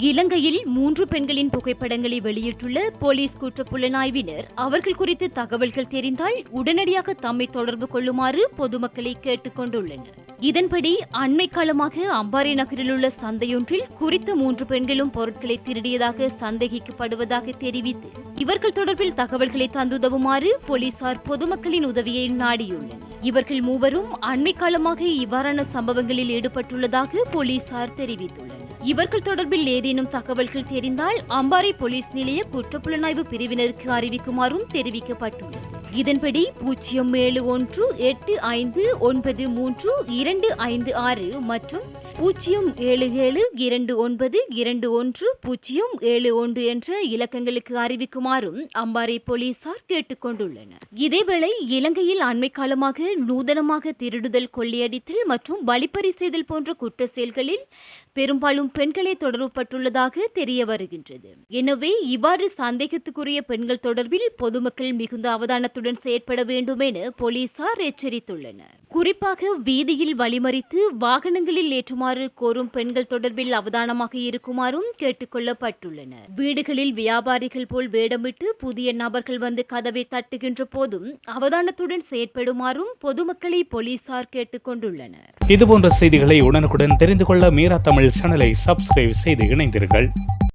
இலங்கையில் மூன்று பெண்களின் புகைப்படங்களை வெளியிட்டுள்ள போலீஸ் குற்றப்புலனாய்வினர். அவர்கள் குறித்து தகவல்கள் தெரிந்தால் உடனடியாக தம்மை தொடர்பு கொள்ளுமாறு பொதுமக்களை கேட்டுக் கொண்டுள்ளனர் இதன்படி அண்மை காலமாக அம்பாறை நகரில் உள்ள சந்தையொன்றில் குறித்த மூன்று பெண்களும் பொருட்களை திருடியதாக சந்தேகிக்கப்படுவதாக தெரிவித்து இவர்கள் தொடர்பில் தகவல்களை தந்துதவுமாறு போலீசார் பொதுமக்களின் உதவியை நாடியுள்ளனர். இவர்கள் மூவரும் அண்மை காலமாக இவ்வாறான சம்பவங்களில் ஈடுபட்டுள்ளதாக போலீசார் தெரிவித்துள்ளனர். இவர்கள் தொடர்பில் ஏதேனும் தகவல்கள் தெரிந்தால் அம்பாறை போலீஸ் நிலைய குற்றப்புலனாய்வு பிரிவினருக்கு அறிவிக்குமாறும் தெரிவிக்கப்பட்டுள்ளது. இதன்படி பூஜ்ஜியம் ஏழு ஒன்று எட்டு ஐந்து ஒன்பது மூன்று இரண்டு ஐந்து ஆறு மற்றும் பூஜ்ஜியம் ஏழு ஏழு இரண்டு ஒன்பது இரண்டு ஒன்று பூஜ்ஜியம் ஏழு ஒன்று என்ற இலக்கங்களுக்கு அறிவிக்குமாறும் அம்பாறை போலீசார் கேட்டுக்கொண்டுள்ளனர். இதேவேளை இலங்கையில் அண்மை காலமாக நூதனமாக திருடுதல் கொள்ளையடித்தல் மற்றும் வழிப்பறி செய்தல் போன்ற குற்ற செயல்களில் பெரும்பாலும் பெண்களே தொடர்புபட்டுள்ளதாக தெரிய வருகின்றது. எனவே இவ்வாறு சந்தேகத்துக்குரிய பெண்கள் தொடர்பில் பொதுமக்கள் மிகுந்த அவதானத்துடன் செயற்பட வேண்டும் என போலீசார் எச்சரித்துள்ளனர். குறிப்பாக வீதியில் வழிமறித்து வாகனங்களில் ஏற்றுமாறு கோரும் பெண்கள் தொடர்பில் அவதானமாக இருக்குமாறும் கேட்டுக்கொள்ளப்பட்டுள்ளனர். வீடுகளில் வியாபாரிகள் போல் வேடமிட்டு புதிய நபர்கள் வந்து கதவை தட்டுகின்ற போதும் அவதானத்துடன் செயற்படுமாறும் பொதுமக்களை போலீசார் கேட்டுக்கொண்டுள்ளனர். இதுபோன்ற செய்திகளை உடனுக்குடன் தெரிந்து கொள்ள மீரா தமிழ் சேனலை சப்ஸ்கிரைப் செய்து இணைந்தீர்கள்